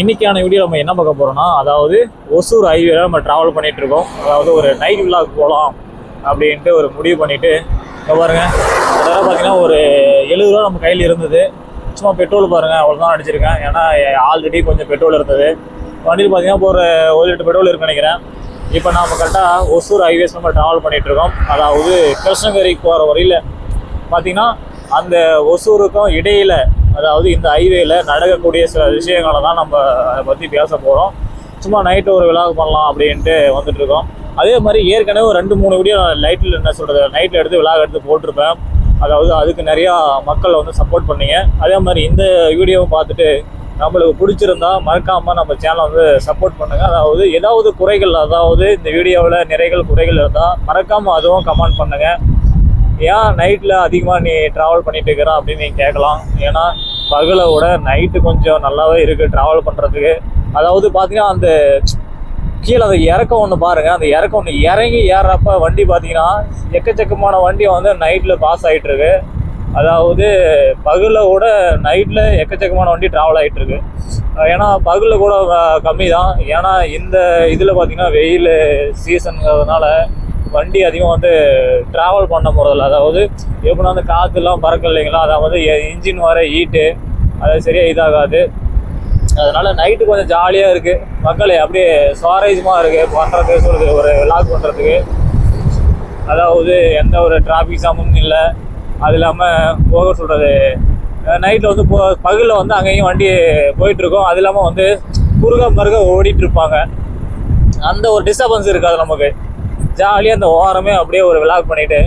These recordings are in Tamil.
இன்னைக்கான வீடியோ நம்ம என்ன பார்க்க போறோம்னா அதாவது ஒசூர் ஹைவேல நம்ம டிராவல் பண்ணிட்டு இருக்கோம். அதாவது ஒரு நைட் விழாக்கு போகலாம் அப்படின்ட்டு ஒரு முடிவு பண்ணிட்டு இங்க பாருங்க. அதெல்லாம் பார்த்தீங்கன்னா ஒரு எழுபது ரூபா நம்ம கையில் இருந்தது. சும்மா பெட்ரோல் பாருங்க அவ்வளோதான் அடிச்சிருக்கேன். ஏன்னா ஆல்ரெடி கொஞ்சம் பெட்ரோல் இருந்தது. வண்டியில் பார்த்தீங்கன்னா இப்போ ஒரு ஒரு லிட்டர் பெட்ரோல் இருக்குன்னு நினைக்கிறேன். இப்போ நாம கரெக்டாக ஒசூர் ஹைவேஸ் நம்ம டிராவல் பண்ணிட்டு இருக்கோம். அதாவது கிருஷ்ணகிரிக்கு போகிற வரையில் பார்த்தீங்கன்னா அந்த ஒசூருக்கும் இடையில அதாவது இந்த ஹைவேல நடக்கக்கூடிய சில விஷயங்களை தான் நம்ம அதை பற்றி பேச போகிறோம் சும்மா நைட்டு ஒரு விழா பண்ணலாம் அப்படின்ட்டு வந்துட்டு இருக்கோம். அதே மாதிரி ஏற்கனவே ஒரு ரெண்டு மூணு வீடியோ லைட்டில் என்ன சொல்கிறது நைட்டில் எடுத்து விழா எடுத்து போட்டிருப்பேன். அதாவது அதுக்கு நிறையா மக்களை வந்து சப்போர்ட் பண்ணீங்க. அதே மாதிரி இந்த வீடியோவை பார்த்துட்டு நம்மளுக்கு பிடிச்சிருந்தா மறக்காமல் நம்ம சேனலை வந்து சப்போர்ட் பண்ணுங்கள் அதாவது ஏதாவது குறைகள் அதாவது இந்த வீடியோவில் நிறைகள் குறைகள் இருந்தால் மறக்காமல் அதுவும் கமெண்ட் பண்ணுங்கள் ஏன் நைட்டில் அதிகமாக நீ ட்ராவல் பண்ணிட்டு இருக்கிற அப்படின்னு நீங்கள் கேட்கலாம். ஏன்னா பகலை விட நைட்டு கொஞ்சம் நல்லாவே இருக்குது ட்ராவல் பண்ணுறதுக்கு அதாவது பார்த்தீங்கன்னா அந்த கீழே அந்த இறக்கம் ஒன்று பாருங்கள் அந்த இறக்கம் ஒன்று இறங்கி ஏறுறப்ப வண்டி பார்த்தீங்கன்னா எக்கச்சக்கமான வண்டி வந்து நைட்டில் பாஸ் ஆகிட்டுருக்கு அதாவது பகலில் விட நைட்டில் எக்கச்சக்கமான வண்டி ட்ராவல் ஆகிட்டுருக்கு ஏன்னா பகலில் கூட கம்மி தான் ஏன்னா இந்த இதில் பார்த்தீங்கன்னா வெயில் சீசனுங்கிறதுனால வண்டி அதிகம் வந்து ட்ராவல் பண்ண போகிறதில்ல அதாவது எப்படின்னா அந்த காற்றுலாம் பறக்க இல்லைங்களா? வந்து இன்ஜின் வர ஹீட்டு அது சரியாக இதாகாது. அதனால் நைட்டு கொஞ்சம் ஜாலியாக இருக்குது மக்களே அப்படியே சுவாரஸ்யமாக இருக்குது பண்ணுறது சொல்கிறது ஒரு விளாக் பண்ணுறதுக்கு அதாவது எந்த ஒரு டிராஃபிக் ஜாமும் இல்லை. அது இல்லாமல் போக சொல்கிறது நைட்டில் வந்து போ பகலில் வந்து அங்கேயும் வண்டி போயிட்டுருக்கோம். அது இல்லாமல் வந்து குறுக மருக ஓடிட்டு இருப்பாங்க அந்த ஒரு டிஸ்டர்பன்ஸ் இருக்காது நமக்கு. ஜாலியாக அந்த ஓரமே அப்படியே ஒரு விளாக் பண்ணிவிட்டு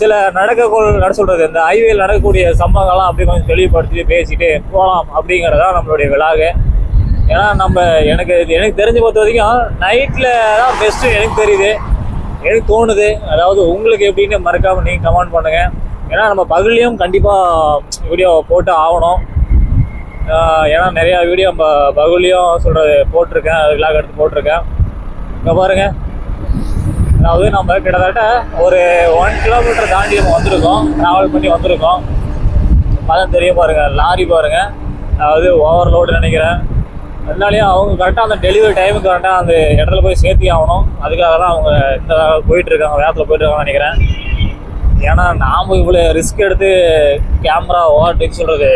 சில நடக்க நட சொல்கிறது இந்த ஹைவேல நடக்கக்கூடிய சம்பவங்கள்லாம் அப்படியே கொஞ்சம் தெளிவுபடுத்தி பேசிட்டு போகலாம் அப்படிங்கிறதா நம்மளுடைய விழாகு ஏன்னா நம்ம எனக்கு இது எனக்கு தெரிஞ்ச பொறுத்த வரைக்கும் நைட்டில் தான் பெஸ்ட்டு எனக்கு தெரியுது. எனக்கு தோணுது. அதாவது உங்களுக்கு எப்படின்னு மறக்காமல் நீங்கள் கமெண்ட் பண்ணுங்கள் ஏன்னா நம்ம பகல்லையும் கண்டிப்பாக வீடியோ போட்டு ஆகணும். ஏன்னா நிறையா வீடியோ நம்ம பகல்லையும் சொல்கிறது போட்டிருக்கேன் அது எடுத்து போட்டிருக்கேன். இங்கே பாருங்கள் அதாவது நம்ம கிட்டத்தட்ட ஒரு ஒன் கிலோமீட்டர் தாண்டி நம்ம வந்திருக்கோம். ட்ராவல் பண்ணி வந்திருக்கோம். அதான் தெரிய பாருங்க லாரி பாருங்க. அதாவது ஓவர்லோடு நினைக்கிறேன். அதனாலேயும் அவங்க கரெக்டாக அந்த டெலிவரி டைமுக்கு கரெக்டாக அந்த இடத்துல போய் சேர்த்தி ஆகணும். அதுக்காக தான் அவங்க இந்த போயிட்டுருக்காங்க வேகத்தில் போயிட்டுருக்காங்கன்னு நினைக்கிறேன். ஏன்னா நாம் இவ்வளோ ரிஸ்க் எடுத்து கேமரா ஓவர்டேக் சொல்கிறது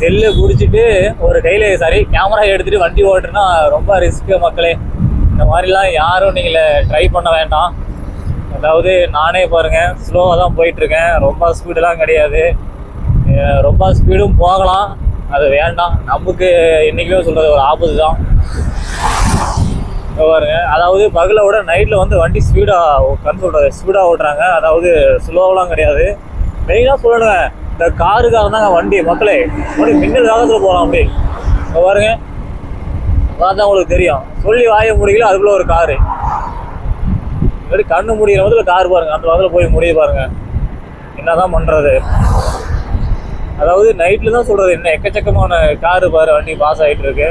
செல்லு குடிச்சிட்டு ஒரு கையில் சாரி கேமரா எடுத்துகிட்டு வண்டி ஓட்டுனா ரொம்ப ரிஸ்க்கு மக்களே. இந்த மாதிரிலாம் யாரும் நீங்கள் ட்ரை பண்ண வேண்டாம். அதாவது நானே பாருங்கள் ஸ்லோவாக தான் போயிட்டுருக்கேன். ரொம்ப ஸ்பீடெலாம் கிடையாது. ரொம்ப ஸ்பீடும் போகலாம். அது வேண்டாம். நமக்கு என்றைக்குமே சொல்கிறது ஒரு ஆபத்து தான். பாருங்க அதாவது பகலை விட நைட்டில் வந்து வண்டி ஸ்பீடாக கண் சொல்கிறது ஸ்பீடாக ஓட்டுறாங்க. அதாவது ஸ்லோவெலாம் கிடையாது. மெயினாக சொல்லணுங்க இந்த காருக்காக தாங்க வண்டி மக்களே அப்படி மின்னல் வேகத்தில் போகலாம் அப்படி. பாருங்க பார்த்தா உங்களுக்கு தெரியும். சொல்லி வாய முடியல அதுக்குள்ள ஒரு காரு. இப்படி கண்ணு முடிகிற முதல்ல கார் பாருங்க. அந்த வாரத்தில் போய் முடிய பாருங்க. என்னதான் பண்றது? அதாவது நைட்ல தான் சொல்றது என்ன? எக்கச்சக்கமான காரு பாரு வண்டி பாஸ் ஆகிட்டு இருக்கு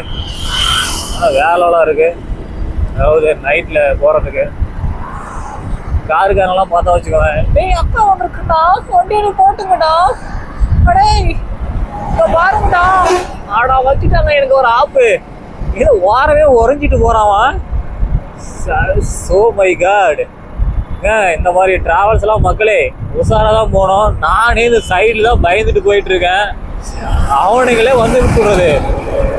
ஆனால் வேலைலாம் இருக்கு. அதாவது நைட்ல போறதுக்கு. காருக்காரெல்லாம் பார்த்தா வச்சுக்கோங்க டேய் அக்கா ஒன்று இருக்குடா வண்டியில போட்டுங்கடா. அடே பாருங்கடா. ஆடா வச்சுட்டாங்க. எனக்கு ஒரு ஆப்பு. இது வாரமே உறைஞ்சிட்டு போறான் சோ மை காட் இந்த மாதிரி ட்ராவல்ஸ்லாம் மக்களே உஷாராக தான் போனோம். நானே இந்த சைடில் தான் பயந்துட்டு போயிட்டுருக்கேன் அவனுங்களே வந்து விட்டுறது.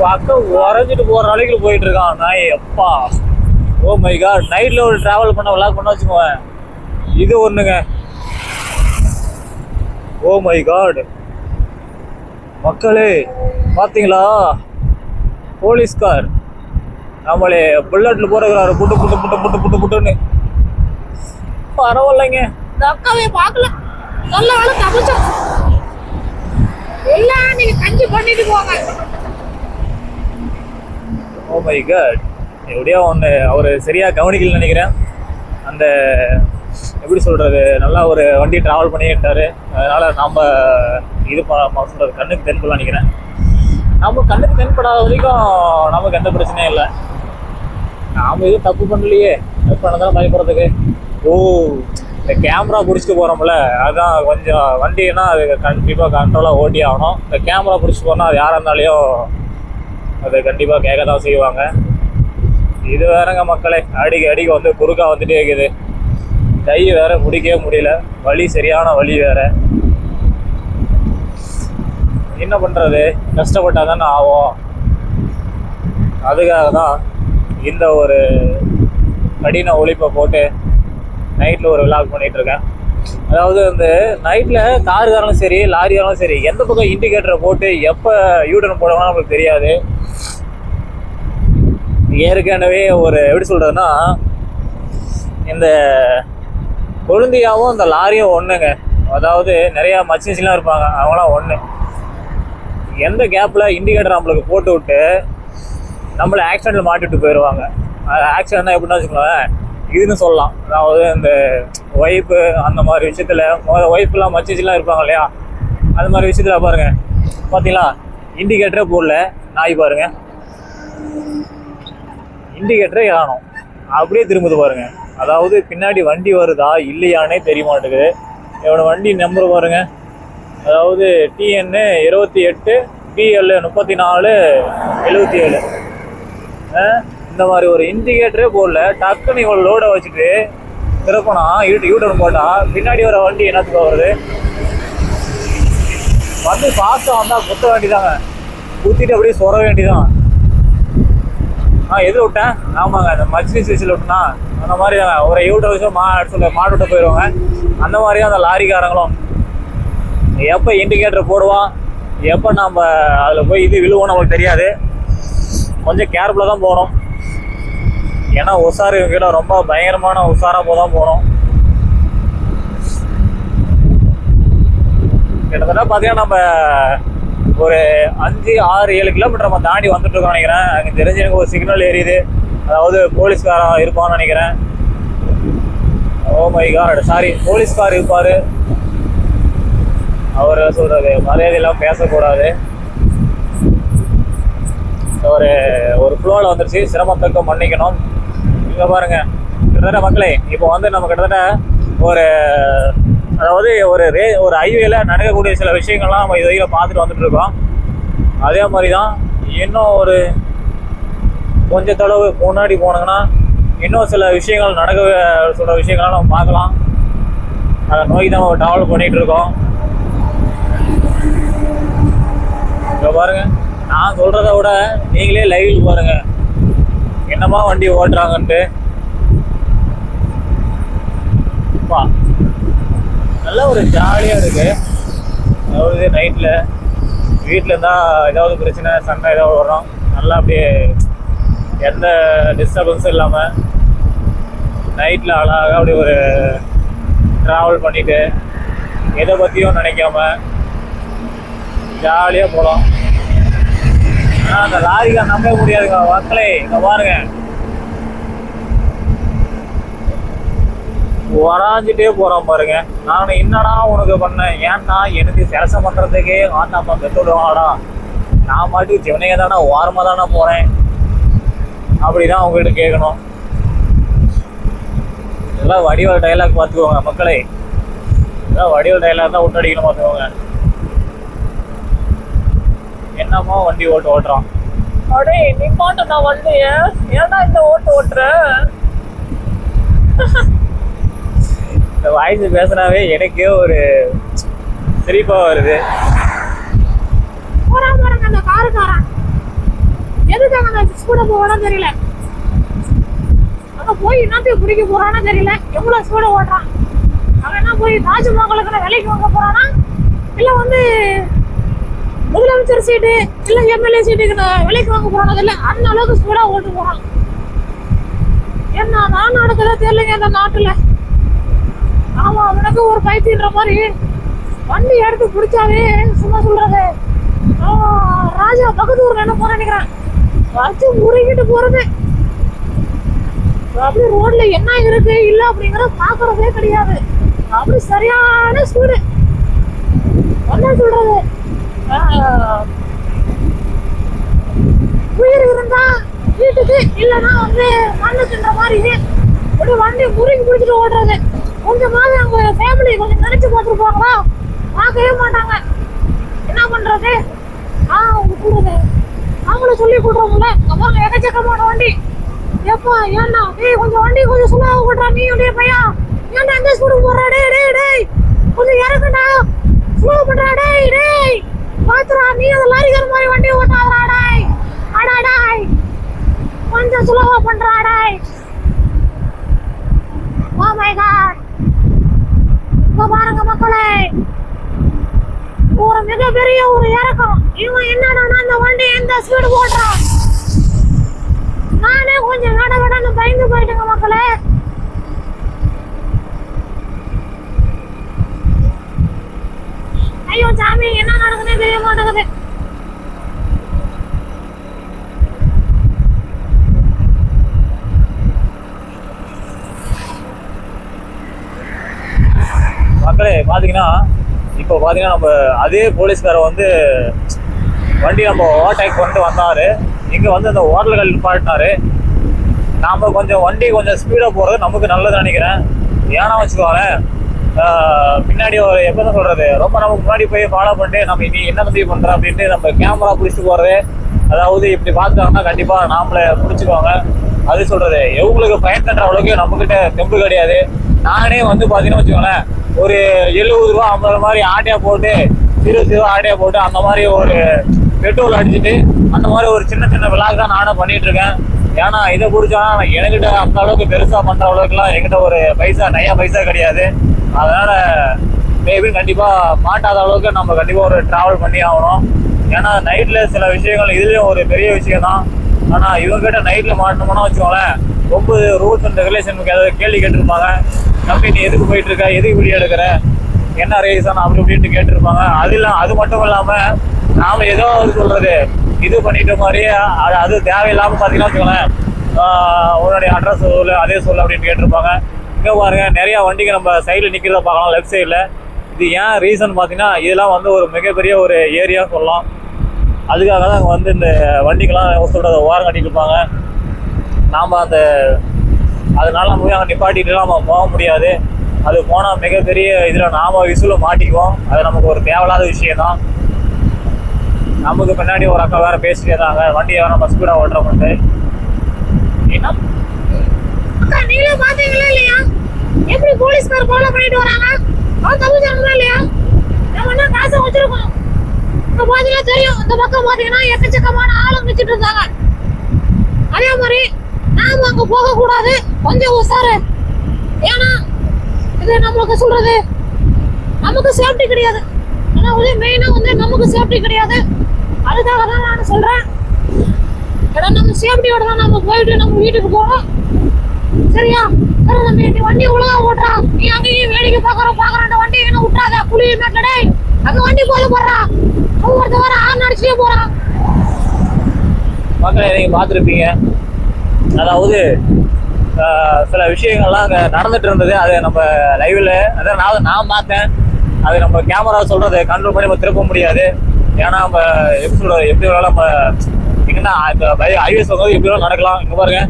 பக்கம் உறைஞ்சிட்டு போகிற அளவுக்கு போயிட்டு இருக்கான். எப்பா. ஓ மை காட் நைட்டில் ஒரு ட்ராவல் பண்ண விளாக் பண்ண வச்சுக்கோவேன். இது ஒன்றுங்க ஓ oh மை காட் மக்களே பார்த்தீங்களா போலீஸ்கார் நம்மளே புல்லட்ல போறதுறாரு புட்டு புட்டு புட்டு புட்டு புட்டு புட்டுன்னு. பரவாயில்லைங்க. இந்த அக்காவை பார்க்கல. நல்ல வேலை தப்பிச்சோம் எல்லாம் நீங்க கஞ்சி பண்ணிட்டு போங்க. ஓ மை காட் எப்படியோ ஒன்று அவர் சரியாக கவனிக்கலன்னு நினைக்கிறேன். அந்த எப்படி சொல்கிறது நல்லா ஒரு வண்டி ட்ராவல் பண்ணிட்டாரு அதனால் நாம் இது பண்ண சொல்கிறது கண்ணுக்கு தென்படலாம் நினைக்கிறேன். நம்ம கண்ணுக்கு தென்படாத வரைக்கும் நமக்கு எந்த பிரச்சனையும் இல்லை. நாம் எதுவும் தப்பு பண்ணலையே. தப்பு பண்ணதான் பயப்படுறதுக்கு. ஓ இந்த கேமரா பிடிச்சிட்டு போகிறோம்ல அதுதான் கொஞ்சம் வண்டினா அது கண்டிப்பாக கண்ட்ரோலாக ஓட்டி ஆகணும். இந்த கேமரா பிடிச்சிட்டு போனால் அது யாராக இருந்தாலையும் அதை கண்டிப்பாக கேட்க தான் செய்வாங்க. இது வேறங்க மக்களே அடிக்க அடிக்க வந்து குறுக்காக வந்துட்டே இருக்குது. கை வேற முடிக்கவே முடியல. வலி சரியான வலி வேறு. என்ன பண்ணுறது கஷ்டப்பட்டால் தானே ஆகும் அதுக்காக தான் இந்த ஒரு கடின உழைப்பை போட்டு நைட்டில் ஒரு விளாக் பண்ணிகிட்ருக்கேன் இருக்கேன் அதாவது வந்து நைட்டில் காருக்காரனும் சரி லாரிக்காரனும் சரி எந்த பக்கம் இண்டிகேட்டரை போட்டு எப்போ யூடன் போடணும்னு நம்மளுக்கு தெரியாது. ஏற்கனவே ஒரு எப்படி சொல்கிறதுன்னா இந்த கொழுந்தியாவும் இந்த லாரியும் ஒன்றுங்க அதாவது நிறையா மச்சின்ஸ்லாம் இருப்பாங்க அவங்களாம் ஒன்று எந்த கேப்பில் இண்டிகேட்டர் நம்மளுக்கு போட்டு விட்டு நம்மளை ஆக்சிடெண்ட்டில் மாட்டிட்டு போயிடுவாங்க ஆக்சிடென்ட்னா எப்படின்னா வச்சுக்கோங்களேன் இதுன்னு சொல்லலாம். அதாவது இந்த ஒய்ஃபு அந்த மாதிரி விஷயத்தில் முதல்ல ஒய்ஃப்லாம் மச்சிச்சுலாம் இருப்பாங்க இல்லையா? அது மாதிரி விஷயத்தில் பாருங்க. பார்த்தீங்களா இண்டிகேட்டரே போடல. நாய் பாருங்க. இண்டிகேட்டரே காணும். அப்படியே திரும்புது பாருங்க. அதாவது பின்னாடி வண்டி வருதா இல்லையானே தெரிய மாட்டேங்குது. இவனோட வண்டி நம்பர் பாருங்கள் அதாவது டிஎன்னு இருபத்தி எட்டு பிஎல் முப்பத்தி நாலு எழுபத்தி ஏழு. இந்த மாதிரி ஒரு இண்டிகேட்டரே போடல. டக்குன்னு இவ்வளோ லோடை வச்சுட்டு திறக்கணும் யூ யூட்டர்ன் போட்டால் பின்னாடி வர வண்டி என்னத்துக்கு வருது? வந்து ஃபாஸ்ட்டாக வந்தால் குத்த வேண்டிதாங்க குத்திட்டு அப்படியே சொர வேண்டிதான் ஆ எது விட்டேன்? ஆமாங்க அந்த மச்சி சிசில் விட்டுனா. அந்த மாதிரி தாங்க ஒரு யூட்டர் வச்சு மா சொல்ல மாட்டு விட்டு போயிடுவாங்க அந்த மாதிரி தான் அந்த லாரிக்காரங்களும். எப்போ இண்டிகேட்டர் போடுவான்? எப்போ நம்ம அதில் போய் இது விழுவோம் நமக்கு தெரியாது. கொஞ்சம் கேர்ஃபுல்லாக தான் போகிறோம் ஏன்னா உஷார் இவங்கிட்ட ரொம்ப பயங்கரமான உஷாராக போய் தான் கிட்டத்தட்ட பார்த்தீங்கன்னா நம்ம ஒரு அஞ்சு ஆறு ஏழு கிலோமீட்டர் நம்ம தாண்டி வந்துட்டு இருக்கோம் நினைக்கிறேன். எனக்கு தெரிஞ்சு எனக்கு ஒரு சிக்னல் எரியுது அதாவது போலீஸ்காரன் இருப்பான்னு நினைக்கிறேன். ஓ மை காட் சாரி போலீஸ்கார் இருப்பார். அவர் சொல்றது மரியாதையெல்லாம் பேசக்கூடாது. ஒரு ஒரு ஃப்ளோவில் வந்துருச்சு. சிரமத்துக்கு மன்னிக்கணும். இங்கே பாருங்க. கிட்டத்தட்ட மக்களே இப்போ வந்து நம்ம கிட்டத்தட்ட ஒரு அதாவது ஒரு ரே ஒரு ஹைவேல நடக்கக்கூடிய சில விஷயங்கள்லாம் நம்ம இதில் பார்த்துட்டு வந்துட்டு இருக்கோம். அதே மாதிரி தான் இன்னும் ஒரு கொஞ்ச தொலைவு முன்னாடி போனாங்கன்னா இன்னும் சில விஷயங்கள் நடக்க சொல்கிற விஷயங்கள்லாம் நம்ம பார்க்கலாம். அதை நோக்கி தான் நம்ம ட்ராவல் பண்ணிகிட்டு இருக்கோம். இப்போ பாருங்கள் நான் சொல்கிறத விட நீங்களே லைவில் பாருங்கள் என்னமா வண்டி ஓட்டுறாங்கன்ட்டு. அப்பா, நல்ல ஒரு ஜாலியாக இருக்கு. அதாவது நைட்டில் வீட்டில் இருந்தால் ஏதாவது பிரச்சனை சண்டை ஏதாவது வரும். நல்லா அப்படியே எந்த டிஸ்டர்பன்ஸும் இல்லாமல் நைட்டில் அழகாக அப்படி ஒரு ட்ராவல் பண்ணிவிட்டு எதை பற்றியும் நினைக்காம ஜாலியாக போகலாம் அந்த லாரிக்கா நம்பவே முடியாதுங்க. மக்களே இங்க பாருங்க. வராஞ்சிட்டே போகிறான் பாருங்க. நான் என்னடா உனக்கு பண்ணேன்? ஏன்னா எனக்கு செலசம் பண்ணுறதுக்கே ஆத்தாப்பா பெற்றுடுவாடா நான் மாட்டுக்கு சிவனையே தானே ஓரமாக தானே போகிறேன் அப்படிதான் அவங்ககிட்ட கேட்கணும். இதெல்லாம் வடிவல் டைலாக் பார்த்துக்கோங்க மக்களே. இதெல்லாம் வடிவல் டைலாக் தான் விட்டடிக்கணும் பார்த்துக்கோங்க. என்னமோ வண்டி ஓட்டு ஓட்டுறான். அடே நீ பாட்டு நான் வண்டிய ஏன்டா இந்த ஓட்டு ஓட்டுற? இந்த வாய்ஸ் பேசுனாவே எனக்கே ஒரு சிரிப்பா வருது. போறான் பாருங்க அந்த காருக்காரன் எதுக்காக அந்த ஸ்பீட போவானோ தெரியல. அங்க போய் என்னத்தையும் குடிக்க போறானோ தெரியல. எவ்வளவு ஸ்பீட ஓட்டுறான்? அவன் என்ன போய் தாஜ்மஹாலுக்கு விலைக்கு வாங்க போறானா? இல்ல வந்து முதலமைச்சர் சீட்டு இல்ல எம்எல்ஏ சீட்டுக்கு விலைக்கு வாங்க போறாங்க தெரியல. அந்த அளவுக்கு ஸ்பீடா ஓட்டு போறான். என்ன நான் நடக்குதோ தெரியலங்க இந்த நாட்டுல. ஆமா அவனுக்கு ஒரு பைத்தியன்ற மாதிரி வண்டி எடுத்து பிடிச்சாவே சும்மா சொல்றது ராஜா பகதூர் என்ன போற நினைக்கிறேன். வச்சு முறுகிட்டு போறது. அப்படி ரோட்ல என்ன இருக்கு இல்ல அப்படிங்கறத பாக்குறதே கிடையாது. அப்படி சரியான ஸ்பீடு என்ன சொல்றது? உயிர் இருந்தா வீட்டுக்கு இல்லைன்னா வந்து மண்ணு தின்ற மாதிரி. அப்படி வண்டி முறுக்கி பிடிச்சிட்டு ஓடுறது. கொஞ்சமாவது அவங்க ஃபேமிலி கொஞ்சம் நினைச்சு பார்த்துருப்பாங்களா? பார்க்கவே மாட்டாங்க. என்ன பண்றது? ஆ அவங்க கூடுது அவங்கள சொல்லி கூட்டுறோம்ல அப்புறம் எக்கச்சக்கமான வண்டி. எப்பா ஏன்னா டேய் கொஞ்சம் வண்டி கொஞ்சம் சும்மாவை கூட்டுறா நீ உடைய பையா. ஏன்டா எந்த ஸ்பீடு போடுறா டேய் டேய் டேய். கொஞ்சம் இறக்குடா. ஸ்லோ பண்ணுறா டேய் டேய். பாத்துறா நீ அந்த லாரிக்கார மாதிரி வண்டி ஓட்டாதடா அடாடாய் அடா டேய். கொஞ்சம் சுலவா பண்றா டேய். ஓ மை காட் இப்போ பாருங்க மக்களே. ஒரு மிகப்பெரிய ஒரு இறக்கம். இவன் என்னடா அந்த வண்டி எந்த ஸ்பீடு போடுறான்? நானே கொஞ்சம் நட கடன்னு பயந்து போயிட்டுங்க மக்களே. ஐயோ சாமி. என்ன நடக்குதுன்னு தெரிய மாட்டேங்குது. மக்களே பார்த்தீங்கன்னா இப்போ பார்த்தீங்கன்னா நம்ம அதே போலீஸ்காரர் வந்து வண்டி நம்ம ஓவர்டேக் பண்ணிட்டு வந்தார். இங்கே வந்து அந்த ஹோட்டல்கள் நிப்பாட்டினாரு. நாம் கொஞ்சம் வண்டி கொஞ்சம் ஸ்பீடாக போகிறது நமக்கு நல்லது நினைக்கிறேன். ஏன்னா வச்சுக்கோங்களேன் பின்னாடி ஒரு எப்போ தான் சொல்கிறது ரொம்ப நமக்கு முன்னாடி போய் ஃபாலோ பண்ணிட்டு நம்ம இனி என்ன பதிவு பண்ணுறோம் அப்படின்ட்டு நம்ம கேமரா பிடிச்சிட்டு போகிறது அதாவது இப்படி பார்த்துட்டாங்கன்னா கண்டிப்பாக நாமளை பிடிச்சிக்குவாங்க. அது சொல்கிறது எவங்களுக்கு பயன் தட்டுற அளவுக்கு நம்மக்கிட்ட தெம்பு கிடையாது. நானே வந்து பார்த்தீங்கன்னா வச்சுக்கோங்களேன் ஒரு எழுபது ரூபா ஐம்பது மாதிரி ஆட்டையாக போட்டு இருபது சிறு ஆட்டையாக போட்டு அந்த மாதிரி ஒரு பெட்ரோல் அடிச்சுட்டு அந்த மாதிரி ஒரு சின்ன சின்ன விழாக்கு தான் நானும் பண்ணிட்டு இருக்கேன் ஏன்னா இதை பிடிச்சா என்கிட்ட அந்த அளவுக்கு பெருசாக பண்ணுற அளவுக்குலாம் என்கிட்ட ஒரு பைசா நையா பைசா கிடையாது. அதனால மேபி கண்டிப்பாக மாட்டாத அளவுக்கு நம்ம கண்டிப்பாக ஒரு ட்ராவல் பண்ணி ஆகணும். ஏன்னா நைட்டில் சில விஷயங்கள் இதுலேயும் ஒரு பெரிய விஷயம் தான். ஆனால் இவங்ககிட்ட நைட்டில் மாட்டணும்னா வச்சுக்கோங்களேன் ரொம்ப ரூல்ஸ் அண்ட் ரெகுலேஷனுக்கு ஏதாவது கேள்வி கேட்டிருப்பாங்க. தம்பி நீ எதுக்கு போயிட்டு இருக்க? எதுக்கு வீடியோ எடுக்கிற? என்ன ரீசன் அப்படி இப்படின்ட்டு கேட்டிருப்பாங்க. அது இல்ல அது மட்டும் இல்லாமல் நாம் ஏதோ சொல்கிறது இது பண்ணிட்ட மாதிரியே அது அது தேவையில்லாமல் பார்த்தீங்கன்னா வச்சுக்கோங்களேன் உன்னுடைய அட்ரஸ் சொல்லு அதே சொல்லு அப்படின்னு கேட்டிருப்பாங்க. இங்கே பாருங்க நிறையா வண்டிங்க நம்ம சைடில் நிற்கிறத பார்க்கலாம் லெஃப்ட் சைடில் இது ஏன் ரீசன் பார்த்தீங்கன்னா இதெல்லாம் வந்து ஒரு மிகப்பெரிய ஒரு ஏரியா சொல்லலாம். அதுக்காக தான் அங்கே வந்து இந்த வண்டிக்கெல்லாம் சொல்கிறத ஓரம் கட்டிட்டு இருப்பாங்க. நாம் அந்த அதனால நம்ம போய் அங்கே நிப்பாட்டிட்டுலாம் நம்ம போக முடியாது. அது போனால் மிகப்பெரிய இதில் நாம் விசுவில் மாட்டிக்குவோம். அது நமக்கு ஒரு தேவையில்லாத விஷயம் தான். நமக்கு பின்னாடி ஒரு அக்கா வேற பேசிட்டே இருந்தாங்க. வண்டியை வேற நம்ம ஸ்பீடாக ஓட்டுறோம்ட்டு ஏன்னா அக்கா நீங்களே பாத்தீங்களா இல்லையா? எப்படி போலீஸ்கார் ஃபாலோ பண்ணிட்டு வராங்க? அவன் தப்பு சொன்னா இல்லையா? நம்ம என்ன காசை வச்சிருக்கோம்? இப்ப பாத்தீங்கன்னா தெரியும். இந்த பக்கம் பாத்தீங்கன்னா எக்கச்சக்கமான ஆளுங்க நிச்சுட்டு இருந்தாங்க அதே மாதிரி நாம அங்க போக கூடாது கொஞ்சம் உசாரு. ஏன்னா இது நம்மளுக்கு சொல்றது நமக்கு சேஃப்டி கிடையாது. ஆனா வந்து மெயினா வந்து நமக்கு சேஃப்டி கிடையாது. அதுக்காக தான் நான் சொல்றேன். ஏன்னா நம்ம சேஃப்டியோட தான் நம்ம போயிட்டு நம்ம வீட்டுக்கு போகணும் சரியா? சரி தம்பி நீ வண்டி ஒழுங்கா ஓட்டுறா நீ அங்கேயும் வேடிக்கை பாக்குற பாக்குற வண்டி என்ன விட்டுறாத? புளி மேட்டடே அங்க வண்டி போல போடுறா ஒவ்வொருத்த வர ஆன் அடிச்சுட்டே போறான். மக்களை நீங்க பார்த்துருப்பீங்க. அதாவது சில விஷயங்கள்லாம் அங்கே நடந்துட்டு இருந்தது. அதை நம்ம லைவில் அதான் நான் நான் பார்த்தேன். அது நம்ம கேமரா சொல்கிறத கண்ட்ரோல் பண்ணி நம்ம திருப்ப முடியாது. ஏன்னா நம்ம எப்படி எப்படி வேணாலும் நம்ம எங்கன்னா இந்த ஐஎஸ் வந்து எப்படி வேணாலும் நடக்கலாம். இங்கே பாருங்க.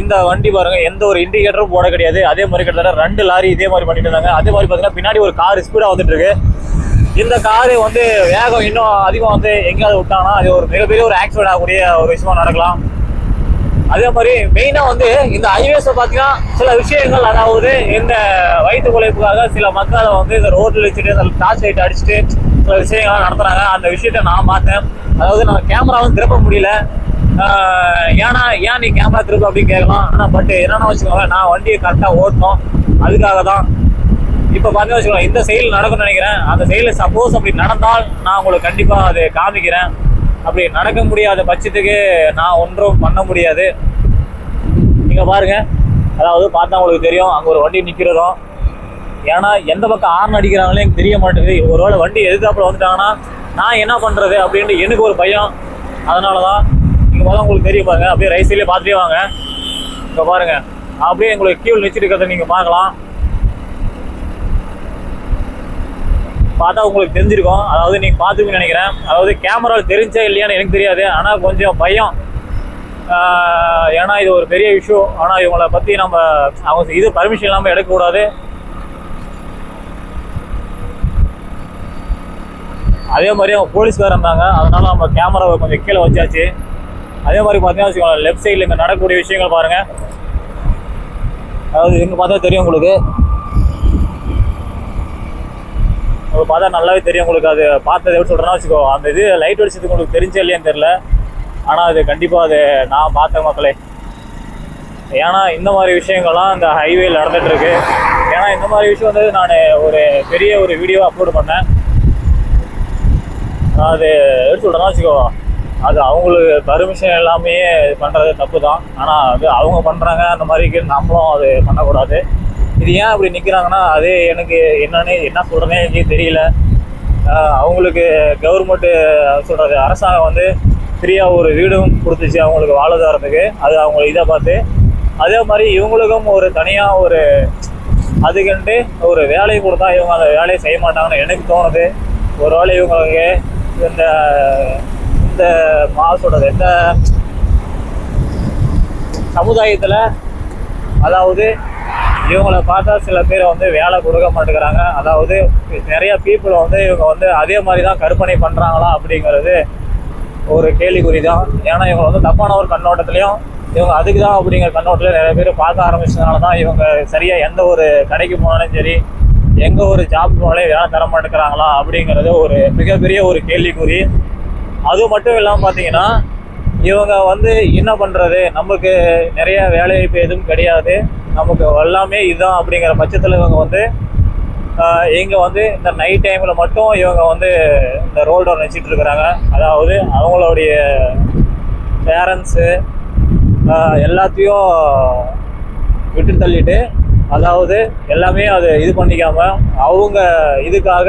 இந்த வண்டி பாருங்க எந்த ஒரு இண்டிகேட்டரும் போட கிடையாது. அதே மாதிரி கிட்டத்தட்ட ரெண்டு லாரி இதே மாதிரி பண்ணிட்டு இருந்தாங்க. அதே மாதிரி பார்த்தீங்கன்னா பின்னாடி ஒரு கார் ஸ்பீடாக வந்துட்டு இருக்கு. இந்த காரு வந்து வேகம் இன்னும் அதிகம் வந்து எங்கேயாவது விட்டாங்கன்னா அது ஒரு மிகப்பெரிய ஒரு ஆக்சிடென்ட் ஆகக்கூடிய ஒரு விஷயமா நடக்கலாம். அதே மாதிரி மெயினாக வந்து இந்த ஹைவேஸை பார்த்தீங்கன்னா சில விஷயங்கள் அதாவது இந்த வயிற்று உழைப்புக்காக சில மக்களை வந்து இந்த ரோட்டில் வச்சுட்டு அந்த டார்ச் லைட் அடிச்சுட்டு சில விஷயங்கள்லாம் நடத்துகிறாங்க அந்த விஷயத்த நான் பார்த்தேன் அதாவது நான் கேமராவும் திருப்ப முடியல. ஏன்னா ஏன் நீ கேமரா திருப்பு அப்படின்னு கேட்கலாம் ஆனால் பட் என்னன்னா வச்சுக்கோங்க நான் வண்டியை கரெக்டாக ஓட்டணும். அதுக்காக தான் இப்போ பார்த்து வச்சுக்கலாம் இந்த செயல் நடக்கும்னு நினைக்கிறேன். அந்த செயல் சப்போஸ் அப்படி நடந்தால் நான் உங்களுக்கு கண்டிப்பாக அதை காமிக்கிறேன். அப்படி நடக்க முடியாத பட்சத்துக்கு நான் ஒன்றும் பண்ண முடியாது. நீங்கள் பாருங்க. அதாவது பார்த்தா உங்களுக்கு தெரியும் அங்கே ஒரு வண்டி நிற்கிறதும் ஏன்னா எந்த பக்கம் ஆர்ன் அடிக்கிறாங்களே எனக்கு தெரிய மாட்டேங்குது. ஒருவேளை வண்டி எதிர்த்தாப்புல வந்துட்டாங்கன்னா நான் என்ன பண்ணுறது அப்படின்ட்டு எனக்கு ஒரு பயம். அதனால தான் நீங்கள் பார்த்தா உங்களுக்கு தெரியும் பாருங்க. அப்படியே ரைட் சைட்லேயே பார்த்துட்டே வாங்க. இப்போ பாருங்க. அப்படியே எங்களுக்கு கீழ் நிச்சிருக்கிறத நீங்கள் பார்க்கலாம். பார்த்தா உங்களுக்கு தெரிஞ்சிருக்கும். அதாவது நீங்கள் பார்த்துருப்பீங்கன்னு நினைக்கிறேன். அதாவது கேமரா தெரிஞ்சா இல்லையான்னு எனக்கு தெரியாது. ஆனால் கொஞ்சம் பயம். ஏன்னா இது ஒரு பெரிய இஷ்யூ ஆனால் இவங்களை பற்றி நம்ம அவங்க இது பர்மிஷன் இல்லாமல் எடுக்கக்கூடாது. அதே மாதிரி அவங்க போலீஸ்காரன் இருந்தாங்க. அதனால நம்ம கேமராவை கொஞ்சம் கீழே வச்சாச்சு. அதே மாதிரி பார்த்தீங்கன்னா லெஃப்ட் சைடில் இங்கே நடக்கக்கூடிய விஷயங்கள் பாருங்கள் அதாவது இங்கே பார்த்தா தெரியும் உங்களுக்கு. உங்களுக்கு பார்த்தா நல்லாவே தெரியும் உங்களுக்கு. அது பார்த்தது எப்படி சொல்கிறேன்னா வச்சுக்கோ அந்த இது லைட் அடிச்சது உங்களுக்கு தெரிஞ்சே இல்லையான்னு தெரில ஆனால் அது கண்டிப்பாக அது நான் பார்த்த மக்களே. ஏன்னா இந்த மாதிரி விஷயங்கள்லாம் இந்த ஹைவேல நடந்துட்டு ஏன்னா இந்த மாதிரி விஷயம் வந்து நான் ஒரு பெரிய ஒரு வீடியோ அப்லோட் பண்ணேன். அது எப்படி சொல்கிறேன்னா வச்சுக்கோ அது அவங்களுக்கு பர்மிஷன் எல்லாமே பண்ணுறது தப்பு தான் ஆனால் அது அவங்க பண்ணுறாங்க அந்த மாதிரி நம்மளும் அது பண்ணக்கூடாது. இது ஏன் அப்படி நிற்கிறாங்கன்னா அது எனக்கு என்னன்னு என்ன சொல்கிறேன்னு எனக்கு தெரியல. அவங்களுக்கு கவர்மெண்ட்டு சொல்கிறது அரசாங்கம் வந்து ஃப்ரீயாக ஒரு வீடும் கொடுத்துச்சு அவங்களுக்கு வாழ்வாதாரத்துக்கு. அது அவங்க இதை பார்த்து அதே மாதிரி இவங்களுக்கும் ஒரு தனியாக ஒரு அதுக்குன்ட்டு ஒரு வேலையை கொடுத்தா இவங்க அந்த வேலையை செய்ய மாட்டாங்கன்னு எனக்கு தோணுது. ஒரு வேளை இவங்களுக்கு இந்த இந்த மாசோட எந்த சமுதாயத்தில் அதாவது இவங்களை பார்த்தா சில பேர் வந்து வேலை கொடுக்க மாட்டேங்கிறாங்க. அதாவது நிறைய பீப்புளை வந்து இவங்க வந்து அதே மாதிரி தான் கற்பனை பண்ணுறாங்களா அப்படிங்கிறது ஒரு கேள்விக்குறி தான் ஏன்னா இவங்க வந்து தப்பான ஒரு கண்ணோட்டத்துலையும் இவங்க அதுக்கு தான் அப்படிங்கிற கண்ணோட்டத்தில் நிறைய பேர் பார்க்க ஆரம்பிச்சதுனால தான் இவங்க சரியாக எந்த ஒரு கடைக்கு போனாலும் சரி எங்கே ஒரு ஜாப் போனாலே வேலை தர மாட்டேங்கிறாங்களா அப்படிங்கிறது ஒரு மிகப்பெரிய ஒரு கேள்விக்குறி. அது மட்டும் இல்லாமல் பார்த்தீங்கன்னா இவங்க வந்து என்ன பண்ணுறது நமக்கு நிறைய வேலைவாய்ப்பு எதுவும் கிடையாது. நமக்கு எல்லாமே இதுதான் அப்படிங்கிற பட்சத்தில் இவங்க வந்து இங்கே வந்து இந்த நைட் டைமில் மட்டும் இவங்க வந்து இந்த ரோல் டவுன் வச்சுட்டு இருக்கிறாங்க. அதாவது அவங்களுடைய பேரண்ட்ஸு எல்லாத்தையும் விட்டு தள்ளிட்டு அதாவது எல்லாமே அது இது பண்ணிக்காம அவங்க இதுக்காக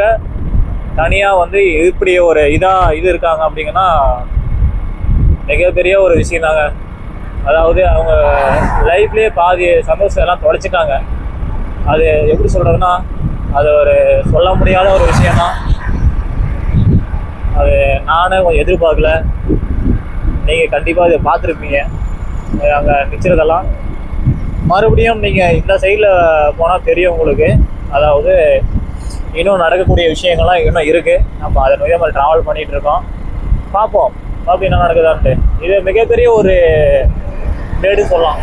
தனியாக வந்து இப்படி ஒரு இதாக இது இருக்காங்க அப்படிங்கன்னா மிகப்பெரிய ஒரு விஷயம் தாங்க. அதாவது அவங்க லைஃப்லேயே பாதி சந்தோஷம் எல்லாம் தொலைச்சிட்டாங்க. அது எப்படி சொல்கிறதுன்னா அது ஒரு சொல்ல முடியாத ஒரு விஷயந்தான் அது நானே கொஞ்சம் எதிர்பார்க்கல. நீங்கள் கண்டிப்பாக இதை பார்த்துருப்பீங்க. அங்கே நிற்கிறதெல்லாம் மறுபடியும் நீங்கள் இந்த சைடில் போனால் தெரியும் உங்களுக்கு. அதாவது இன்னும் நடக்கக்கூடிய விஷயங்கள்லாம் இன்னும் இருக்குது நம்ம அதை நோய் நம்ம ட்ராவல் பண்ணிகிட்டு இருக்கோம். பார்ப்போம். பார்ப்போம் என்ன நடக்குதான்ட்டு. இது மிகப்பெரிய ஒரு மேடு சொல்லலாம்.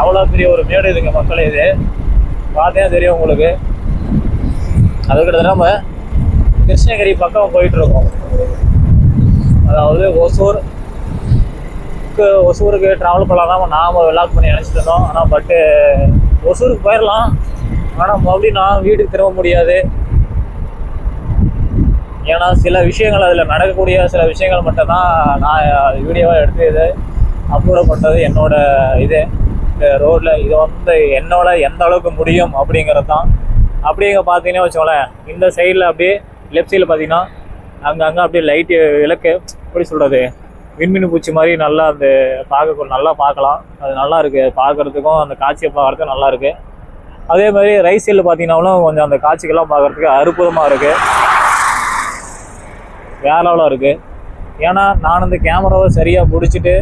அவ்வளோ பெரிய ஒரு மேடு இதுங்க மக்கள் இது. பார்த்தேன் தெரியும் உங்களுக்கு? அது கிட்டத்தட்ட நம்ம கிருஷ்ணகிரி பக்கம் போயிட்டுருக்கோம் அதாவது ஒசூர். ஒசூருக்கு ஒசூருக்கு ட்ராவல் பண்ணலாம் தான் நாம் விளாக் பண்ணி நினச்சிட்டு இருந்தோம். ஆனால் பட்டு ஒசூருக்கு போயிடலாம் ஆனால் மறுபடியும் நான் வீட்டுக்கு திரும்ப முடியாது. ஏன்னா சில விஷயங்கள் அதில் நடக்கக்கூடிய சில விஷயங்கள் மட்டும்தான் நான் வீடியோவாக எடுத்து இது அப்லோட் பண்ணுறது என்னோட இது. இந்த ரோட்டில் இது வந்து என்னோட எந்த அளவுக்கு முடியும் அப்படிங்கிறது தான் அப்படிங்க பார்த்தீங்கன்னா வச்சுக்கோங்களேன் இந்த சைடில் அப்படியே லெஃப்ட் சைடில் பார்த்தீங்கன்னா அங்கங்கே அப்படியே லைட்டு விளக்கு எப்படி சொல்கிறது விண்மினி பூச்சி மாதிரி நல்லா அந்த பார்க்க நல்லா பார்க்கலாம். அது நல்லா இருக்குது பார்க்குறதுக்கும் அந்த காட்சியை பார்க்குறதுக்கும் நல்லா இருக்குது அதே மாதிரி ரைஸ் சைடில் பார்த்தீங்கன்னாலும் கொஞ்சம் அந்த காட்சிகள்லாம் பார்க்குறதுக்கு அற்புதமாக இருக்குது வேற லெவலாக இருக்குது ஏன்னா நான் அந்த கேமராவை சரியாக பிடிச்சிட்டு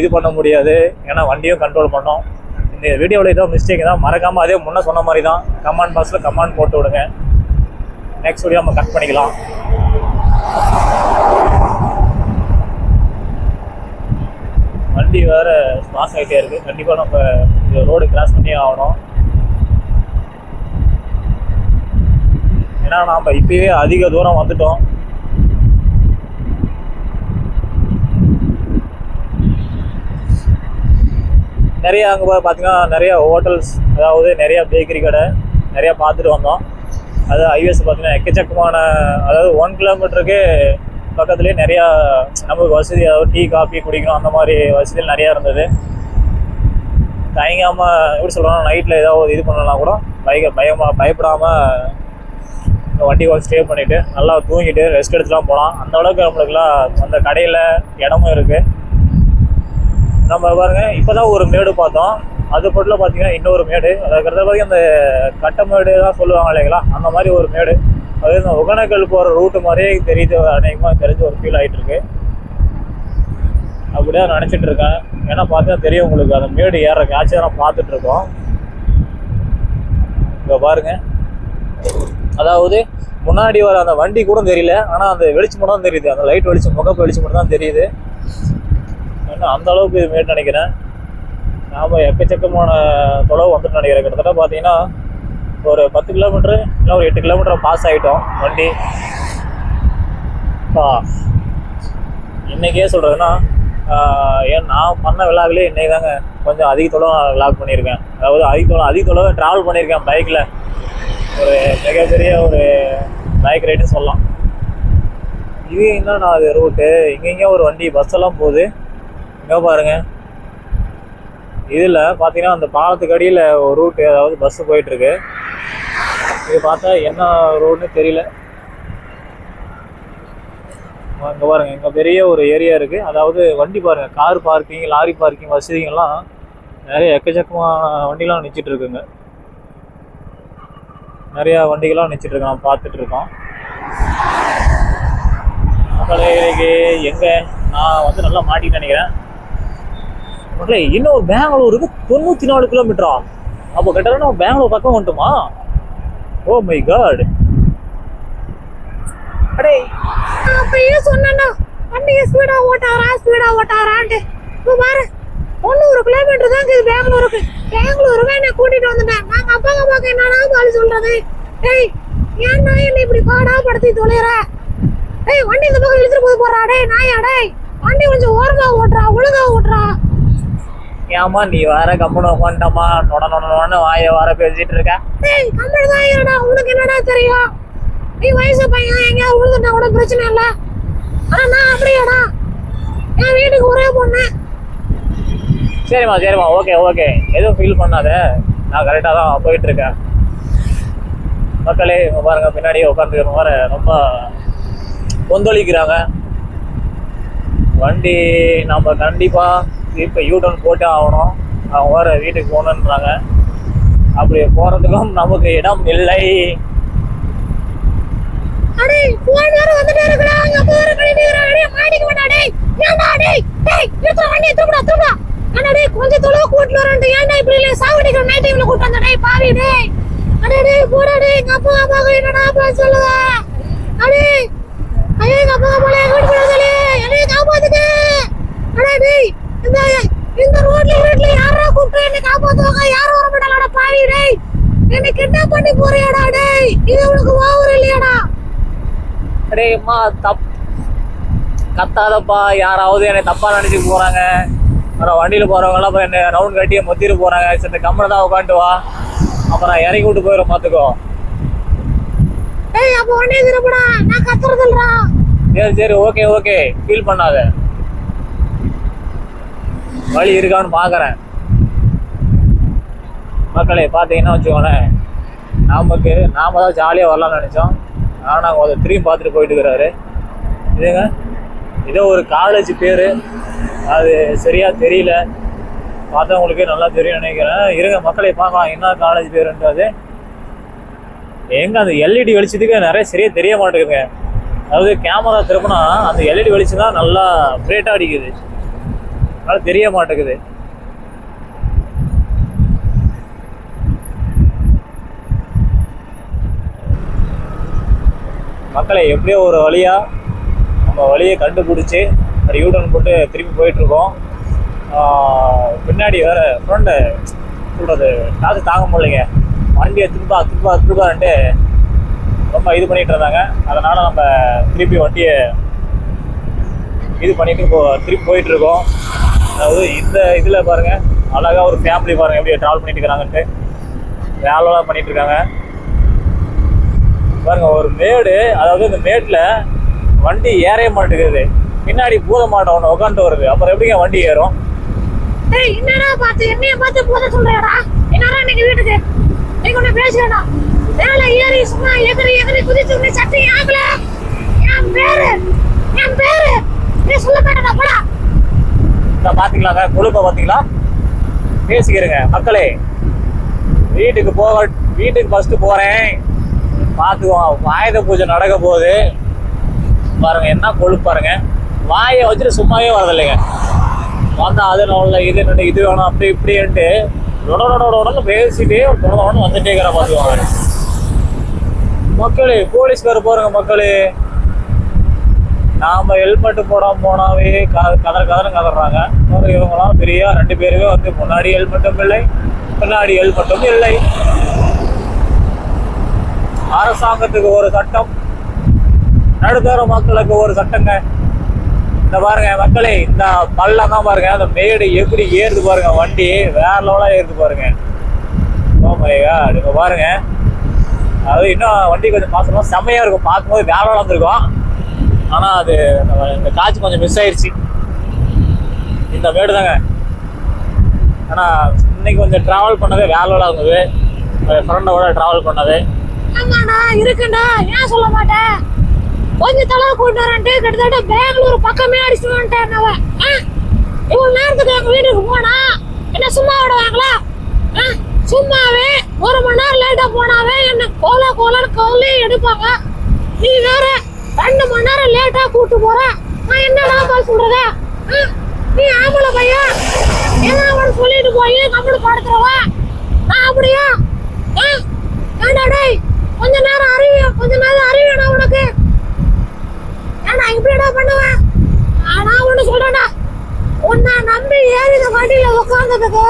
இது பண்ண முடியாது. ஏன்னா வண்டியும் கண்ட்ரோல் பண்ணோம். இந்த வீடியோவில் ஏதோ மிஸ்டேக் தான். மறக்காமல் அதே முன்னே சொன்ன மாதிரி தான் கமெண்ட் பாக்ஸில் கமெண்ட் போட்டு விடுங்க. நெக்ஸ்ட் வீடியோ நம்ம கட் பண்ணிக்கலாம். வண்டி வேற ஸ்பாஸ் ஆகிட்டே இருக்கு. கண்டிப்பாக நம்ம ரோடு கிராஸ் பண்ணி ஆகணும். ஏன்னா நாம் இப்பயே அதிக தூரம் வந்துட்டோம். நிறைய அங்கே பார்த்தீங்கன்னா நிறைய ஹோட்டல்ஸ் அதாவது நிறைய பேக்கரி கடை நிறைய பார்த்துட்டு வந்தோம். அது ஹைவேஸ் பார்த்தீங்கன்னா எக்கச்சக்கமான அதாவது ஒன் கிலோமீட்டருக்கு பக்கத்துலேயே நிறையா நமக்கு வசதி அதாவது டீ காஃபி குடிக்கணும் அந்த மாதிரி வசதிகள் நிறையா இருந்தது. தயங்காமல் எப்படி சொல்கிறோம் நைட்டில் ஏதாவது இது பண்ணலாம் கூட பய பயமாக பயப்படாமல் வண்டி கொஞ்சம் ஸ்டே பண்ணிவிட்டு நல்லா தூங்கிட்டு ரெஸ்ட் எடுத்துலாம் போகலாம். அந்த அளவுக்கு நம்மளுக்குலாம் அந்த கடையில் இடமும் இருக்குது நம்ம பாருங்கள் இப்போ தான் ஒரு மேடு பார்த்தோம். அது பொருளில் பார்த்தீங்கன்னா இன்னொரு மேடு. அதுக்கடுத்த பார்த்தீங்கன்னா அந்த கட்ட மேடு தான் சொல்லுவாங்க இல்லைங்களா? அந்த மாதிரி ஒரு மேடு. அது இந்த ஒகேனக்கல் போகிற ரூட்டு மாதிரியே தெரியுது. அநேகமாக தெரிஞ்சு ஒரு ஃபீல் ஆகிட்டு இருக்கு. அப்படியே நினச்சிட்டு இருக்கேன். ஏன்னா பார்த்தா தெரியும் உங்களுக்கு. அந்த மேடு ஏற காட்சி பார்த்துட்ருக்கோம் பார்த்துட்டு இருக்கோம். இங்கே பாருங்க. அதாவது முன்னாடி வர அந்த வண்டி கூட தெரியல. ஆனால் அந்த வெளிச்சம் மட்டும் தான் தெரியுது. அந்த லைட் வெளிச்சம் முகப்பு வெளிச்சம் மட்டும் தான் தெரியுது. ஏன்னா அந்த அளவுக்கு இது நினைக்கிறேன். நாம் எக்கச்சக்கமான தொலைவு வந்துட்டு நினைக்கிறேன். கிட்டத்தட்ட பார்த்தீங்கன்னா ஒரு பத்து கிலோமீட்ரு இல்லை ஒரு எட்டு கிலோமீட்டர் பாஸ் ஆகிட்டோம் வண்டி. ஆ இன்றைக்கே சொல்கிறதுன்னா ஏன் நான் பண்ண விழாவிலே இன்றைக்கி தாங்க கொஞ்சம் அதிக தொலைவு நான் விளாக் பண்ணியிருக்கேன். அதாவது அதிக தொலை அதிக தொலைவு ட்ராவல் பண்ணியிருக்கேன் பைக்கில் ஒரு மிகப்பெரிய ஒரு பைக் ரைடுன்னு சொல்லலாம். இது என்னண்ணா அது ரூட்டு இங்கெங்கே ஒரு வண்டி பஸ் எல்லாம் போகுது. இங்கே பாருங்க. இதில் பார்த்தீங்கன்னா அந்த பாலத்துக்கு அடியில் ஒரு ரூட்டு அதாவது பஸ்ஸு போயிட்டுருக்கு இது பார்த்தா என்ன ரோடுன்னு தெரியல. அங்கே பாருங்கள் இங்கே பெரிய ஒரு ஏரியா இருக்குது அதாவது வண்டி பாருங்க கார் பார்க்கிங் லாரி பார்க்கிங் வசதிகள்லாம் நிறைய எக்கச்சக்கமான வண்டிலாம் நிச்சிட்டு இருக்குங்க. நிறையா வண்டிகள்லாம் நிச்சிட்டு இருக்கு பார்த்துட்டு இருக்கோம். மக்களே இன்னைக்கு நான் வந்து நல்லா மாட்டிக்கிட்டு நினைக்கிறேன். மக்களே இன்னும் பெங்களூருக்கு தொண்ணூற்றி நாலு கிலோமீட்டரா அப்போ கிட்ட நம்ம பெங்களூர் பக்கம் வந்துட்டுமா? ஓ மை காட் அடே நான் அப்பயே சொன்னேன்னா வண்டியை ஸ்பீடா ஓட்டாரா ஸ்பீடா ஓட்டாரான்ட்டு. இப்போ பாரு தொண்ணூறு கிலோமீட்டர் தான் இது பெங்களூருக்கு. பெங்களூருக்கு என்ன கூட்டிட்டு வந்துட்டேன். நாங்க அப்பா அம்மாக்கு என்னடா பாலி சொல்றது? டேய் ஏன்டா என்ன இப்படி பாடா படுத்தி தொலைற? டேய் வண்டி இந்த பக்கம் இழுத்துட்டு போய் போறா டேய் நாயா டேய். வண்டி கொஞ்சம் ஓரமா ஓட்டுறா ஒழுங்கா ஓட்டுறா. ஏமா நீ வேற கம்முன்னு உட்காந்துட்டமா நொட நொட நொடன்னு வாய வர பேசிட்டு இருக்க. தான் இருடா. உனக்கு என்னடா தெரியும்? நீ வயசு பையன் எங்கேயாவது விழுந்துட்டா கூட பிரச்சனை இல்லை. ஆனா நான் அப்படியாடா. என் வீட்டுக்கு ஒரே பொண்ணு. சரிம்மா சரிம்மா. Okay okay. எதுவும் ஃபீல் பண்ணாத. நான் கரெக்டாக தான் போயிட்டு இருக்கேன். மக்களே பாருங்க பின்னாடியே உட்காந்துக்கிற மாதிரி ரொம்ப கொந்தளிக்கிறாங்க. வண்டி நம்ம கண்டிப்பாக இப்போ யூடன் போட்டே ஆகணும். அவங்க வேறு வீட்டுக்கு போகணுன்றாங்க அப்படி போகிறதுக்கும் நமக்கு இடம் இல்லை. அடே போன் அப்பா அடே டேய். அண்ணா கொஞ்சம் தொலைவு கூட்டிட்டு வரேன் ஏன்டா இப்படி இல்லை? சாவடிக்கிற நைட் டைம்ல கூட்டு வந்த பாவி அடே போடா எங்க அப்பா என்னடா பேச சொல்லுதா? அடே ஐயோ எங்க அப்பா அம்மாலே கூட்டிட்டு போறதே என்னைய காப்பாத்துங்க. அடே டேய். இந்த இந்த ரோட்ல வீட்ல யாரா கூப்பிட்டு என்ன காப்பாத்துவாங்க? யாரும் வர மாட்டாங்கடா பாவி டேய் என்னை கிட்னாப் பண்ணி போறியாடா டேய். இது உனக்கு ஓவர் இல்லையாடா? அடேம்மா தப். கத்தாதப்பா யாராவது என்னை தப்பாக நினச்சி போகிறாங்க அப்புறம் வண்டியில் போகிறவங்கலாம் அப்புறம் என்னை ரவுண்ட் கட்டி மொத்திட்டு போகிறாங்க சரி கம்மனை தான் உட்காந்து வா. அப்புறம் இறக்கி விட்டு போயிடும் பார்த்துக்கோ. ஏய் அப்போ வண்டியை திருப்படா நான் கத்துறது இல்லடா சரி சரி ஓகே ஓகே ஃபீல் பண்ணாத. வழி இருக்கான்னு பார்க்குறேன் மக்களே பார்த்தீங்கன்னா வச்சுக்கோங்களேன் நமக்கு நாம் தான் ஜாலியாக வரலாம்னு நினச்சோம். ஆனால் நாங்கள் அதை திரும்பி பார்த்துட்டு போயிட்டு இருக்கிறாரு. இதுங்க ஏதோ ஒரு காலேஜ் பேர். அது சரியாக தெரியல. பார்த்தவங்களுக்கே நல்லா தெரியும் நினைக்கிறேன். இருங்க மக்களை பார்க்கலாம். என்ன காலேஜ் பேருன்றது. எங்க அந்த எல்இடி வெளிச்சத்துக்கு நிறைய சரியாக தெரிய மாட்டேங்குதுங்க. அதாவது கேமரா திருப்பினா அந்த எல்இடி வெளிச்சம் தான் நல்லா பிரைட்டாக அடிக்குது. அதனால தெரிய மாட்டேங்குது. மக்களை எப்படியோ ஒரு வழியா நம்ம வழியை கண்டுபிடிச்சி ஒரு யூடன் போட்டு திரும்பி போயிட்டு இருக்கோம் பின்னாடி வேற ஃப்ரெண்டு சொல்றது காசு தாங்க முடியலைங்க. வண்டியை திருப்பா திருப்பா திருப்பான்ட்டு ரொம்ப இது பண்ணிட்டு இருந்தாங்க. அதனால நம்ம திருப்பி வண்டியை இது பண்ணிட்டு போ திருப்பி போயிட்டு இருக்கோம் அதாவது இந்த இதில் பாருங்க அழகாக ஒரு ஃபேமிலி பாருங்க எப்படி ட்ராவல் பண்ணிட்டு இருக்கிறாங்கன்ட்டு வேலைலாம் பண்ணிட்டு இருக்காங்க. பாருங்க ஒரு மேடு அதாவது இந்த மேட்டில் வண்டி ஏறவே மாட்டேங்குது. பின்னாடி பூத மாட்டம் ஒன்று உட்காந்து வருது. அப்புறம் எப்படிங்க வண்டி ஏறும்? என்னடா பார்த்து? என்னைய பார்த்து போத சொல்றடா? என்னடா இன்னைக்கு வீட்டுக்கு? நீங்க ஒண்ணு பேசுறடா மேல ஏறி சும்மா எதிரி எதிரி குதிச்சு நீ சட்டை ஆகல. என் பேரு என் பேரு. நீ சொல்ல போடா. இந்த பார்த்தீங்களாங்க கொழுப்பை பார்த்தீங்களா பேசிக்கிறேங்க. மக்களே வீட்டுக்கு போக வீட்டுக்கு ஃபஸ்ட்டு போகிறேன் பார்த்துக்குவோம் ஆயுத பூஜை நடக்க போகுது. பாருங்க என்ன கொழுப்பு பாருங்க. வாயை வச்சுட்டு சும்மாவே வரதில்லைங்க. வந்தால் அது நல்ல இது என்ன இது வேணும் அப்படி இப்படின்ட்டு உடனே பேசிட்டே உடனே வந்துட்டே இருக்கிற பார்த்துக்குவாங்க மக்களே போலீஸ்கார போகிறேங்க மக்களே. நாம ஹெல்மெட் போடாம போனாவே க- கதற கதற கதறாங்க. பாருங்க, இவங்கெல்லாம் பெரிய ரெண்டு பேருமே வந்து முன்னாடி ஹெல்மெட்டும் இல்லை பின்னாடி ஹெல்மெட்டும் இல்லை. அரசாங்கத்துக்கு ஒரு சட்டம். நடுத்தர மக்களுக்கு ஒரு சட்டங்க. இந்த பாருங்க மக்களே இந்த பள்ளம் தான் பாருங்க அந்த மேடு எப்படி ஏறுது பாருங்க வண்டி வேற லெவலாக ஏறுது பாருங்க. Oh ஓ மை பாருங்க. அது இன்னும் வண்டி கொஞ்சம் மாசமா செம்மையா இருக்கும். பார்க்கும்போது வேற லெவலா இருந்திருக்கும் ஆனால் அது நம்ம இந்த காட்சி கொஞ்சம் மிஸ் ஆயிடுச்சு இந்த மேடு தாங்க ஆனால் இன்னைக்கு கொஞ்சம் ட்ராவல் பண்ணதே வேலோட இருந்தது. ஃப்ரெண்டோட ட்ராவல் பண்ணது. ஆமாண்ணா இருக்குண்ணா ஏன் சொல்ல மாட்டேன்? கொஞ்சம் தலை கொண்டு வரேன்ட்டு கிட்டத்தட்ட பெங்களூர் பக்கமே அடிச்சு வந்துட்டேன் அவன் ஆ? நேரத்துக்கு எங்கள் வீட்டுக்கு போனா? என்ன சும்மா விடுவாங்களா? ஆ? சும்மாவே ஒரு மணி நேரம் லேட்டாக போனாவே என்ன கோலா கோலன்னு கவலே எடுப்பாங்க. நீ வேற ரெண்டு மணி நேரம் லேட்டா கூட்டு போறேன். நான் என்னடா பால் சொல்றது? ஆ? நீ ஆம்பளை பையன். ஏன்னா அவன் சொல்லிட்டு போய் கம்ப்யூட்டர் படுத்துறவா நான் அப்படியா? ஆ? ஏண்டா டேய் கொஞ்ச நேரம் அறிவிய கொஞ்ச நேரம் அறிவியடா உனக்கு. ஏண்டா இப்படிடா பண்ணுவேன் ஆனா ஒண்ணு சொல்றேன்டா. உன்னை நம்பி ஏறி இந்த வண்டியில உட்கார்ந்ததுக்கு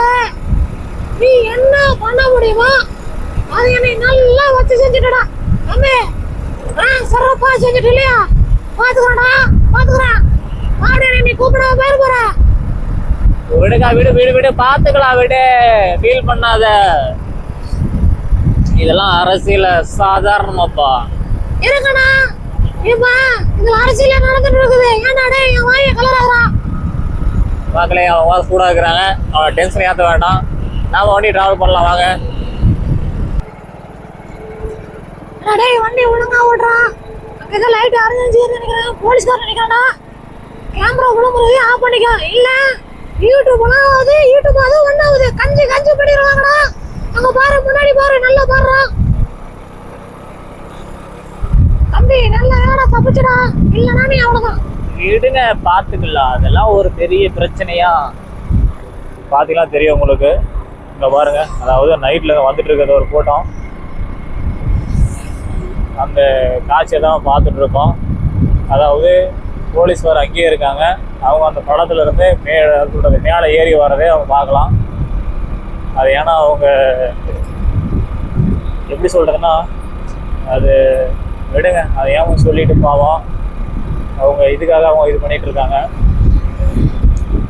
நீ என்ன பண்ண முடியுமோ அது என்னை நல்லா வச்சு செஞ்சுட்டடா. தம்பி ஆ சிறப்பா செஞ்சுட்டு இல்லையா? பாத்துக்கிறேன்டா பாத்துக்கிறேன். மாடு நீ கூப்பிடாம பேர் போற விடுக்கா விடு விடு விடு. பாத்துக்கலாம் விடு. ஃபீல் பண்ணாத. இதெல்லாம் அரசியல சாதாரணமாப்பா. இருக்கடா இப்ப இந்த அரசியல நடந்துட்டு இருக்குது ஏன்டா டேய் என் வாயை கலராதா மக்களே அவன் வாச கூட இருக்கிறாங்க. அவன் டென்ஷன் ஏற்ற வேண்டாம். நாம வண்டி டிராவல் பண்ணலாம் வாங்க. டேய் வண்டி ஒழுங்கா ஓடுறா. ஏதோ லைட் அரைஞ்சு நினைக்கிறேன் போலீஸ்கார் நினைக்கிறான்டா கேமரா விளம்பரம் ஆஃப் பண்ணிக்க. இல்லை யூடியூப்லாம் ஆகுது யூடியூப் அது ஒன்றாவது கஞ்சி கஞ்சி பண்ணிடுவாங்கடா அங்கே பாரு முன்னாடி பாரு நல்லா பாருடா தம்பி நல்ல வேலை தப்பிச்சுடா. இல்லைனா நீ அவ்வளோதான் விடுங்க பார்த்துக்கலாம் அதெல்லாம் ஒரு பெரிய பிரச்சனையா? பாத்தீங்கன்னா தெரியும் உங்களுக்கு? இங்கே பாருங்க அதாவது நைட்டில் வந்துட்டு இருக்கிறது ஒரு கூட்டம் அந்த காட்சியை தான் பார்த்துட்டு இருக்கோம் அதாவது போலீஸ்வர் அங்கேயே இருக்காங்க. அவங்க அந்த படத்துலேருந்து மே சொல்கிறது மேலே ஏறி வரதே அவங்க பார்க்கலாம். அது ஏன்னா அவங்க எப்படி சொல்கிறதுன்னா அது விடுங்க அதை ஏன் சொல்லிட்டு பாவம். அவங்க இதுக்காக அவங்க இது பண்ணிட்டு இருக்காங்க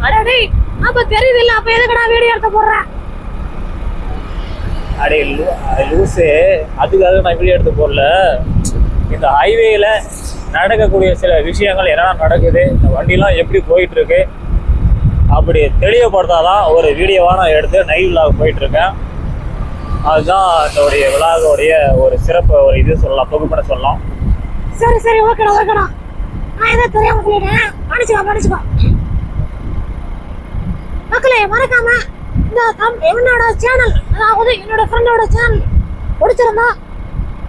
அட டேய் அப்ப தெரியுது இல்ல அப்ப எதுக்குடா வீடியோ எடுத்து போடுறேன் அடே லூ- அடே அதுக்காக நான் வீடியோ எடுத்து போடல. இந்த ஹைவேயில் நடக்கக்கூடிய சில விஷயங்கள் என்னென்ன நடக்குது இந்த வண்டிலாம் எப்படி போயிட்டுருக்கு அப்படி தெளிவுபடுத்தாதான் ஒரு வீடியோவாக நான் எடுத்து நைட் விலாக் போயிட்டுருக்கேன். அதுதான் என்னுடைய விழாவுடைய ஒரு சிறப்பு ஒரு இது சொல்லலாம் தொகுப்புன்னு சொல்லலாம். சரி சரி ஓகேடா ஓகேடா நான் எதை தெரியாம சொல்லிட்டேன். மன்னிச்சுக்கோ மன்னிச்சுக்கோ. மக்களே மறக்காம இந்த என்னோட சேனல் அதாவது என்னோட ஃப்ரெண்டோட சேனல் பிடிச்சிருந்தா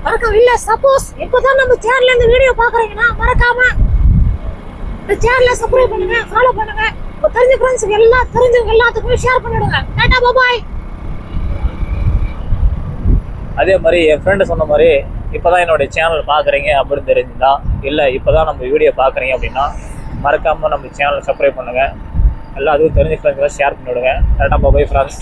மறக்காம இல்ல சப்போஸ் இப்போதான் நம்ம சேனல்ல இந்த வீடியோ பாக்குறீங்கன்னா மறக்காம இந்த சேனலை சப்ஸ்கிரைப் பண்ணுங்க ஃபாலோ பண்ணுங்க. தெரிஞ்ச ஃப்ரெண்ட்ஸுக்கு எல்லாம் தெரிஞ்சவங்க எல்லாத்துக்குமே ஷேர் பண்ணிடுங்க. டாடா பாய் அதே மாதிரி என் ஃப்ரெண்டு சொன்ன மாதிரி இப்போதான் என்னுடைய சேனல் பார்க்குறீங்க அப்படின்னு தெரிஞ்சுதான் இல்லை இப்போதான் நம்ம வீடியோ பார்க்குறீங்க அப்படின்னா மறக்காமல் நம்ம சேனலை சப்ஸ்கிரைப் பண்ணுங்கள் எல்லா அதுவும் தெரிஞ்ச ஃப்ரெண்ட்ஸ்லாம் ஷேர் பண்ணிவிடுங்க கரெக்டாக பாய் ஃப்ரெண்ட்ஸ்